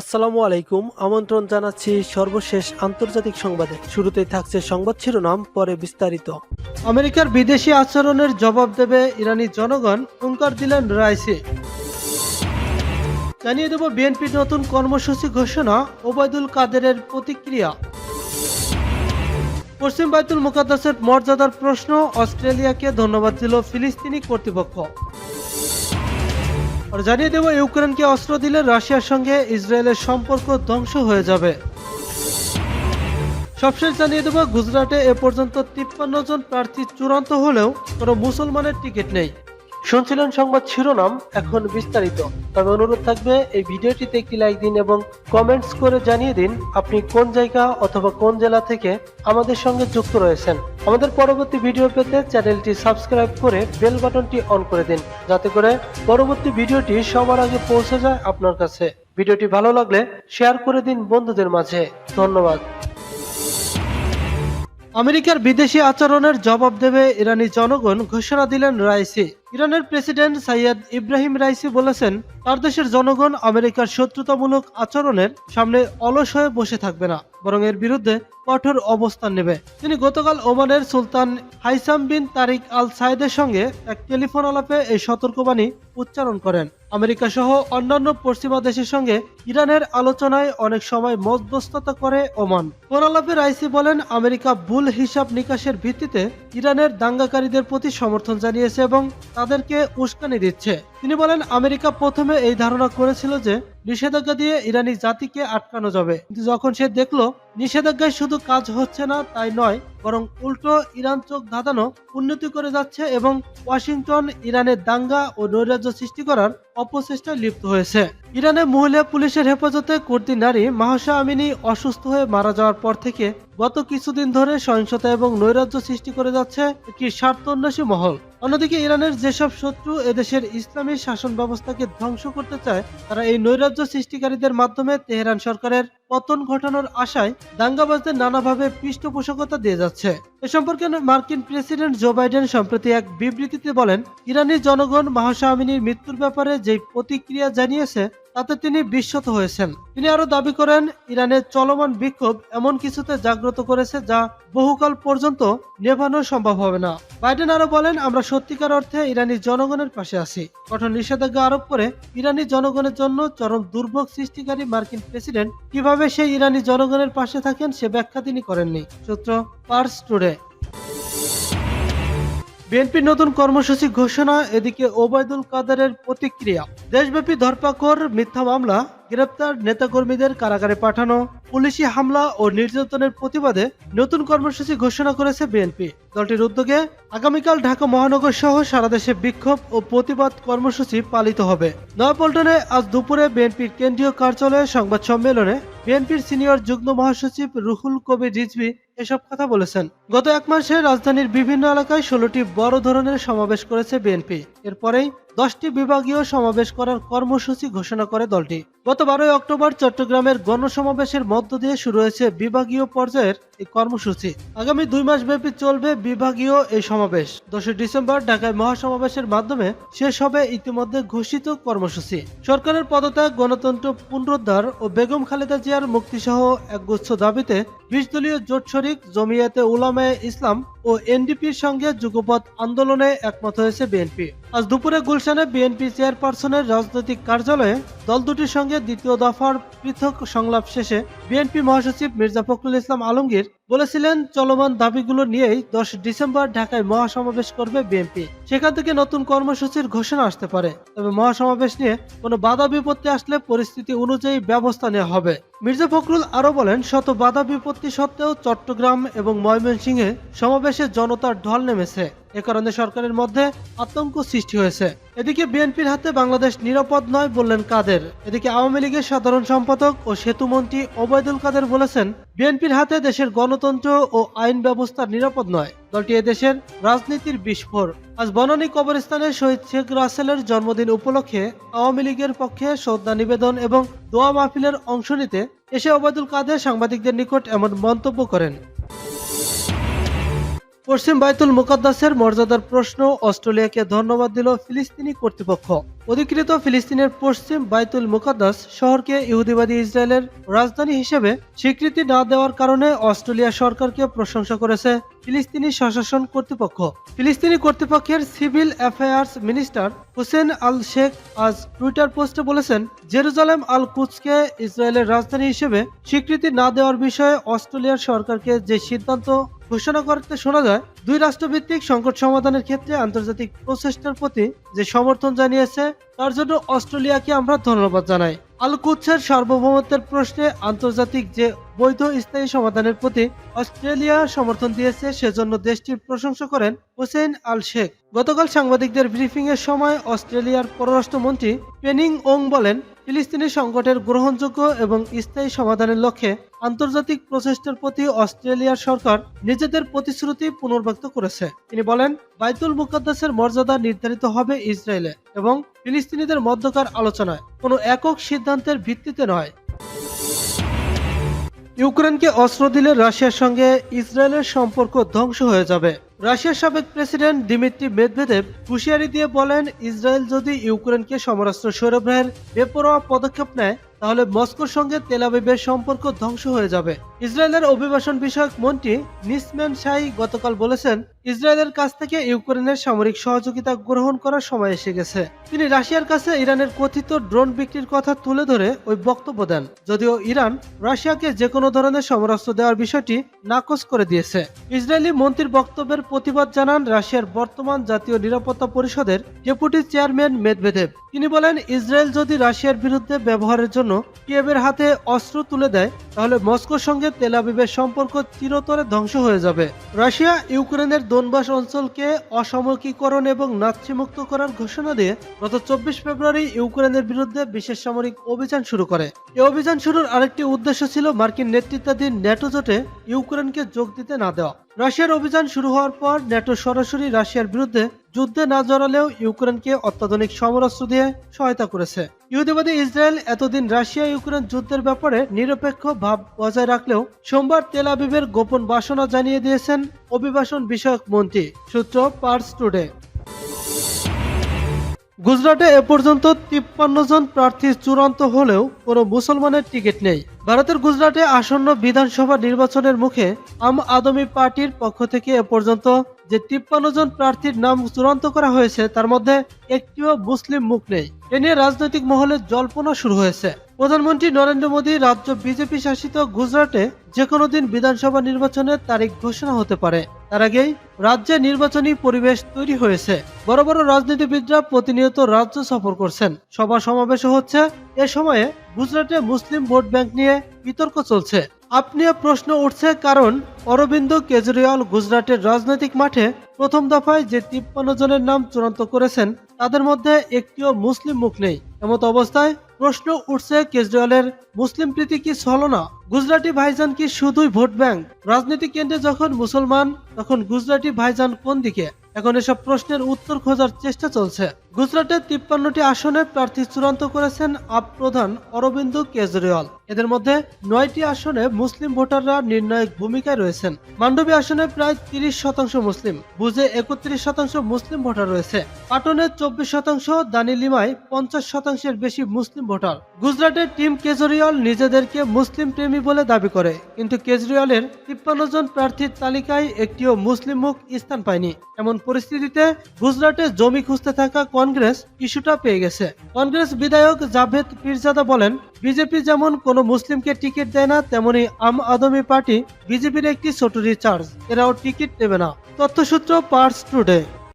আসসালামু আলাইকুম, আমন্ত্রণ জানাচ্ছি সর্বশেষ আন্তর্জাতিক সংবাদে। শুরুতেই থাকছে সংবাদ শিরোনাম, পরে বিস্তারিত। আমেরিকার বিদেশি আচরণের জবাব দেবে ইরানি জনগণ, হুঙ্কার দিলেন রাইসি। জানিয়ে দেব বিএনপির নতুন কর্মসূচি ঘোষণা, ওবায়দুল কাদেরের প্রতিক্রিয়া। পশ্চিম বাইতুল মুকাদ্দাসের মর্যাদার প্রশ্ন, অস্ট্রেলিয়াকে ধন্যবাদ দিল ফিলিস্তিনি কর্তৃপক্ষ। আর জানিয়ে দেব ইউক্রেনকে অস্ত্র দিলে রাশিয়ার সঙ্গে ইসরায়েলের সম্পর্ক ধ্বংস হয়ে যাবে। সবশেষ জানিয়ে দেব, গুজরাটে এ পর্যন্ত তিপ্পান্ন জন প্রার্থী চূড়ান্ত হলেও কোনো মুসলমানের টিকিট নেই। শুনছিলেন সংবাদ শিরোনাম, এখন বিস্তারিত। তবে অনুরোধ থাকবে, এই ভিডিওটিতে একটি লাইক দিন এবং কমেন্টস করে জানিয়ে দিন আপনি কোন জায়গা অথবা কোন জেলা থেকে আমাদের সঙ্গে যুক্ত রয়েছেন। আমাদের পরবর্তী ভিডিও পেতে চ্যানেলটি সাবস্ক্রাইব করে বেল বাটনটি অন করে দিন, যাতে করে পরবর্তী ভিডিওটি সবার আগে পৌঁছে যায় আপনার কাছে। ভিডিওটি ভালো লাগলে শেয়ার করে দিন বন্ধুদের মাঝে। ধন্যবাদ। আমেরিকার বিদেশি আচরণের জবাব দেবে ইরানি জনগণ ঘোষণা দিলেন রাইসি। ইরানের প্রেসিডেন্ট সাইয়দ ইব্রাহিম রাইসি বলেছেন, তার দেশের জনগণ আমেরিকার শত্রুতামূলক আচরণের সামনে অলস হয়ে বসে থাকবে না, বরং এর বিরুদ্ধে কঠোর অবস্থান নেবে। তিনি গতকাল ওমানের সুলতান হাইসাম বিন তারিক আল সাইদের সঙ্গে এক টেলিফোন আলাপে এই সতর্কবাণী উচ্চারণ করেন। আমেরিকা সহ অন্যান্য পশ্চিমা দেশের সঙ্গে ইরানের আলোচনায় অনেক সময় মধ্যস্থতা করে ওমান। ফোন আলাপে রাইসি বলেন, আমেরিকা ভুল হিসাব নিকাশের ভিত্তিতে ইরানের দাঙ্গাকারীদের প্রতি সমর্থন জানিয়েছে এবং তাদেরকে উস্কানি দিচ্ছে। তিনি বলেন, আমেরিকা প্রথমে এই ধারণা করেছিল যে নিষেধাজ্ঞা দিয়ে ইরানি জাতিকে আটকানো যাবে। কিন্তু যখন সে দেখল, নিষেধাজ্ঞায় শুধু কাজ হচ্ছে না, তাই নয়, বরং উল্টো ইরান চোখ ধাঁধানো উন্নতি করে যাচ্ছে এবং ওয়াশিংটন ইরানের দাঙ্গা ও নৈরাজ্য সৃষ্টি করার অপচেষ্টায় লিপ্ত হয়েছে। ইরানে মহিলা পুলিশের হেফাজতে কুর্দি নারী মাহসা আমিনী অসুস্থ হয়ে মারা যাওয়ার পর থেকে গত কিছুদিন ধরে সহিংসতা এবং নৈরাজ্য সৃষ্টি করে যাচ্ছে একটি স্বার্থন্বেষী মহল। অন্যদিকে ইরানের যেসব শত্রু এদেশের ইসলামী শাসন ব্যবস্থাকে ধ্বংস করতে চায়, তারা এই নৈরাজ্য সৃষ্টিকারীদের মাধ্যমে তেহরান সরকারের পতন ঘটানোর আশায় দাঙ্গাবাজদের নানাভাবে পৃষ্ঠপোষকতা দিয়ে যাচ্ছে। এ সম্পর্কে মার্কিন প্রেসিডেন্ট জো বাইডেন সম্প্রতি এক বিবৃতিতে বলেন, ইরানি জনগণ মাহসা মৃত্যুর ব্যাপারে যে প্রতিক্রিয়া জানিয়েছে, তাতে তিনি বিস্মিত হয়েছেন। তিনি আরও দাবি করেন, ইরানের চলমান বিক্ষোভ এমন কিছুতে জাগ্রত করেছে যা বহুকাল পর্যন্ত নেভানো সম্ভব হবে না। বাইডেন আরও বলেন, আমরা সত্যিকার অর্থে ইরানি জনগণের পাশে আছি। কঠোর নিষেধাজ্ঞা আরোপ করে ইরানি জনগণের জন্য চরম দুর্ভোগ সৃষ্টিকারী মার্কিন প্রেসিডেন্ট কীভাবে সেই ইরানি জনগণের পাশে থাকেন সে ব্যাখ্যা তিনি করেননি। সূত্র পার্স টুডে। বিএনপির নতুন কর্মসূচি ঘোষণা, এদিকে ওবায়দুল কাদেরের প্রতিক্রিয়া। দেশব্যাপী ধরপাকড়, মিথ্যা মামলা, গ্রেপ্তার নেতাকর্মীদের কারাগারে পাঠানো, পুলিশি হামলা ও নির্যাতনের প্রতিবাদে নতুন কর্মসূচি ঘোষণা করেছে বিএনপি। দলটির উদ্যোগে আগামীকাল ঢাকা মহানগর সহ সারা দেশে বিক্ষোভ ও প্রতিবাদ কর্মসূচি পালিত হবে। নয়াপল্টনে আজ দুপুরে বিএনপির কেন্দ্রীয় কার্যালয়ে সংবাদ সম্মেলনে বিএনপির সিনিয়র যুগ্ম মহাসচিব রুহুল কবির রিজভি এসব কথা বলেছেন। গত এক মাসে রাজধানীর বিভিন্ন এলাকায় ষোলোটি বড় ধরনের সমাবেশ করেছে বিএনপি। এরপরেই দশটি বিভাগীয় সমাবেশ করার কর্মসূচি ঘোষণা করে দলটি। গত বারোই অক্টোবর চট্টগ্রামের গণসমাবেশের মধ্য দিয়ে শুরু হয়েছে বিভাগীয় পর্যায়ের এই কর্মসূচি। আগামী দুই মাস ব্যাপী চলবে বিভাগীয় এই সমাবেশ। দশই ডিসেম্বর ঢাকায় মহাসমাবেশের মাধ্যমে শেষ হবে ইতিমধ্যে ঘোষিত কর্মসূচি। সরকারের পদত্যাগ, গণতন্ত্র পুনরুদ্ধার ও বেগম খালেদা জিয়ার মুক্তিসহ একগুচ্ছ দাবিতে বিশ দলীয় জোট শরিক, জমিয়াতে উলামায়ে ইসলাম ও এনডিপির সঙ্গে যুগপথ আন্দোলনে একমত হয়েছে বিএনপি। আজ দুপুরে গুলশানে বিএনপি চেয়ারপারসনের রাজনৈতিক কার্যালয়ে দল দুটির সঙ্গে দ্বিতীয় দফার পৃথক সংলাপ শেষে বিএনপি মহাসচিব মির্জা ফখরুল ইসলাম আলমগীর বলেছিলেন, চলমান দাবিগুলো নিয়েই দশ ডিসেম্বর ঢাকায় মহাসমাবেশ করবে বিএনপি। সেখান থেকে নতুন কর্মসূচির ঘোষণা আসতে পারে। তবে মহাসমাবেশ নিয়ে কোনো বাধা বিপত্তি আসলে পরিস্থিতি অনুযায়ী ব্যবস্থা নেওয়া হবে। মির্জা ফখরুল আরও বলেন, শত বাধা বিপত্তি সত্ত্বেও চট্টগ্রাম এবং ময়মনসিংহে সমাবেশে জনতার ঢল নেমেছে। এ কারণে সরকারের মধ্যে আতঙ্ক সৃষ্টি হয়েছে। এদিকে বিএনপির হাতে বাংলাদেশ নিরাপদ নয় বললেন কাদের। এদিকে আওয়ামী লীগের সাধারণ সম্পাদক ও সেতুমন্ত্রী ওবায়দুল কাদের বলেছেন, বিএনপির হাতে দেশের গণতন্ত্র ও আইন ব্যবস্থা নিরাপদ নয়। দলটি এদেশের রাজনীতির বিস্ফোর। আজ বনানী কবরস্থানে শহীদ শেখ রাসেলের জন্মদিন উপলক্ষে আওয়ামী লীগের পক্ষে শ্রদ্ধা নিবেদন এবং দোয়া মাহফিলের অংশ নিতে এসে ওবায়দুল কাদের সাংবাদিকদের নিকট এমন মন্তব্য করেন। পশ্চিম বাইতুল মুকাদ্দাসের মর্যাদার প্রশ্ন অস্ট্রেলিয়াকে ধন্যবাদ দিল ফিলিস্তিনি কর্তৃপক্ষ। অধিকৃত ফিলিস্তিনের পশ্চিম বাইতুল মুকাদ্দাস শহরকে ইহুদিবাদী ইসরায়েলের রাজধানী হিসেবে স্বীকৃতি না দেওয়ার কারণে অস্ট্রেলিয়া সরকারকে প্রশংসা করেছে ফিলিস্তিনি স্বশাসন কর্তৃপক্ষ। ফিলিস্তিনি কর্তৃপক্ষের civil affairs minister Hussein al Sheikh আজ টুইটার পোস্টে বলেছেন, জেরুজালেম আল কুচকে ইসরায়েলের রাজধানী হিসেবে স্বীকৃতি না দেওয়ার বিষয়ে অস্ট্রেলিয়ার সরকারকে যে সিদ্ধান্ত ঘোষণা করতে শোনা যায়, দুই রাষ্ট্রভিত্তিক সংকট সমাধানের ক্ষেত্রে আন্তর্জাতিক প্রচেষ্টার প্রতি যে সমর্থন জানিয়েছে, তার জন্য অস্ট্রেলিয়াকে আমরা ধন্যবাদ জানাই। আল কুচ্ছের সার্বভৌমত্বের প্রশ্নে আন্তর্জাতিক যে বৈধ স্থায়ী সমাধানের প্রতি অস্ট্রেলিয়া সমর্থন দিয়েছে, সেজন্য দেশটির প্রশংসা করেন হোসেন আল শেখ গতকাল সাংবাদিকদের ব্রিফিং এর সময় অস্ট্রেলিয়ার পররাষ্ট্রমন্ত্রী পেনিং ওং বলেন ফিলিস্তিনি সংকটের গ্রহণযোগ্য এবং স্থায়ী সমাধানের লক্ষ্যে আন্তর্জাতিক প্রচেষ্টার প্রতি অস্ট্রেলিয়ার সরকার নিজেদের প্রতিশ্রুতি পুনর্ব্যক্ত করেছে। তিনি বলেন, বাইতুল মুকাদ্দাসের মর্যাদা নির্ধারিত হবে ইসরায়েলে এবং ফিলিস্তিনিদের মধ্যকার আলোচনায় কোনো একক সিদ্ধান্তের ভিত্তিতে নয়। ইউক্রেনকে অস্ত্র দিলে রাশিয়ার সঙ্গে ইসরায়েলের সম্পর্ক ধ্বংস হয়ে যাবে। রাশিয়ার সাবেক প্রেসিডেন্ট দিমিত্রি মেদভেদেব হুঁশিয়ারি দিয়ে বলেন, ইসরায়েল যদি ইউক্রেনকে সমরাস্ত্র সরবরাহের বেপরোয়া পদক্ষেপ নেয় তাহলে মস্কোর সঙ্গে তেলাবিবের সম্পর্ক ধ্বংস হয়ে যাবে। ইসরায়েলের অভিবাসন বিষয়ক মন্ত্রী নিসম্যান শাই গতকাল বলেছেন, ইসরায়েলের কাছ থেকে ইউক্রেনের সামরিক সহযোগিতা গ্রহণ করার সময় এসে গেছে। তিনি রাশিয়ার কাছে ইরানের কথিত ড্রোন বিক্রির কথা তুলে ধরে ওই বক্তব্য দেন, যদিও ইরান রাশিয়াকে যে কোনো ধরনের সমরাস্ত্র দেওয়ার বিষয়টি নাকচ করে দিয়েছে। ইসরায়েলি মন্ত্রীর বক্তব্যের প্রতিবাদ জানান রাশিয়ার বর্তমান জাতীয় নিরাপত্তা পরিষদের ডেপুটি চেয়ারম্যান মেদভেদেব তিনি বলেন, ইসরায়েল যদি রাশিয়ার বিরুদ্ধে ব্যবহারের জন্য কিয়েভের হাতে অস্ত্র তুলে দেয়, তাহলে মস্কোর সঙ্গে তেলাবিবের সম্পর্ক চিরতরে ধ্বংস হয়ে যাবে। রাশিয়া ইউক্রেনের দোনবাস অঞ্চলকে অসামরিকীকরণ এবং নাৎসিমুক্ত করার ঘোষণা দিয়ে গত চব্বিশ ফেব্রুয়ারি ইউক্রেনের বিরুদ্ধে বিশেষ সামরিক অভিযান শুরু করে। এই অভিযান শুরুর আরেকটি উদ্দেশ্য ছিল মার্কিন নেতৃত্বাধীন ন্যাটো জোটে ইউক্রেনকে যোগ দিতে না দেওয়া। রাশিয়ার অভিযান শুরু হওয়ার পর ন্যাটো সরাসরি রাশিয়ার বিরুদ্ধে যুদ্ধে না জড়ালেও ইউক্রেনকে অত্যাধুনিক সমরাস্ত্র দিয়ে সহায়তা করেছে। ইহুদিবাদী ইসরায়েল এতদিন রাশিয়া ইউক্রেন যুদ্ধের ব্যাপারে নিরপেক্ষ ভাব বজায় রাখলেও সোমবার তেল আবিবের গোপন বাসনা জানিয়ে দিয়েছেন অভিবাসন বিষয়ক মন্ত্রী সূত্র পার্স টুডে। গুজরাটে এ পর্যন্ত তিপ্পান্ন জন প্রার্থী চূড়ান্ত হলেও কোনো মুসলমানের টিকিট নেই। ভারতের গুজরাটে আসন্ন বিধানসভা নির্বাচনের মুখে আম আদমি পার্টির পক্ষ থেকে এ পর্যন্ত যে তিপ্পান্ন জন প্রার্থীর নাম চূড়ান্ত করা হয়েছে, তার মধ্যে একটিও মুসলিম মুখ নেই। এ নিয়ে রাজনৈতিক মহলে জল্পনা শুরু হয়েছে। প্রধানমন্ত্রী নরেন্দ্র মোদী রাজ্য বিজেপি শাসিত গুজরাটে যে কোনো দিন বিধানসভা নির্বাচনের তারিখ ঘোষণা হতে পারে। তার আগেই রাজ্যে নির্বাচনী পরিবেশ তৈরি হয়েছে। বড় বড় রাজনীতিবিদরা প্রতিনিয়ত রাজ্য সফর করছেন। সভা সমাবেশ হচ্ছে। এ সময়ে গুজরাটে মুসলিম ভোট ব্যাংক নিয়ে বিতর্ক চলছে। আপনিও প্রশ্ন উঠছে কারণ অরবিন্দ কেজরিওয়াল গুজরাটের রাজনৈতিক মাঠে প্রথম দফায় যে তিপ্পান্ন জনের নাম চূড়ান্ত করেছেন, তাদের মধ্যে একটিও মুসলিম মুখ নেই। এমত অবস্থায় প্রশ্ন উঠছে কেজরিওয়ালের মুসলিম প্রীতি কি ছলনা গুজরাটি ভাইজান কি শুধুই ভোট ব্যাংক? রাজনীতি কেন্দ্রে যখন মুসলমান, তখন গুজরাটি ভাইজান কোন দিকে? এখন এসব প্রশ্নের উত্তর খোঁজার চেষ্টা চলছে। গুজরাটের তিপ্পান্নটি আসনে প্রার্থী চূড়ান্ত করেছেন আপ প্রধান অরবিন্দ কেজরিওয়াল। এদের মধ্যে নয়টি আসনে মুসলিম ভোটাররা নির্ণায়ক ভূমিকায় রয়েছেন। মান্ডবী আসনে প্রায় তিরিশ শতাংশ মুসলিম। বুঝে একত্রিশ শতাংশ মুসলিম ভোটার রয়েছে। পাটনে চব্বিশ শতাংশ দানিলিমায় পঞ্চাশ শতাংশের বেশি মুসলিম ভোটার। গুজরাটের টিম কেজরিওয়াল নিজেদেরকে মুসলিম প্রেমী বলে দাবি করে, কিন্তু কেজরিওয়ালের তিপ্পান্ন জন প্রার্থীর তালিকায় একটিও মুসলিম মুখ স্থান পায়নি। এমন পরিস্থিতিতে গুজরাটে জমি খুঁজতে থাকা কংগ্রেস ইস্যুটা পেয়ে গেছে। কংগ্রেস বিধায়ক জাভেদ পিরজাদা বলেন, বিজেপি যেমন কোনো মুসলিমকে টিকিট দেয় না, তেমনি আম আদমি পার্টি বিজেপির একটি ছোটরি চার্জ এরাও টিকিট দেবে না। তথ্যসূত্র পার্স টুডে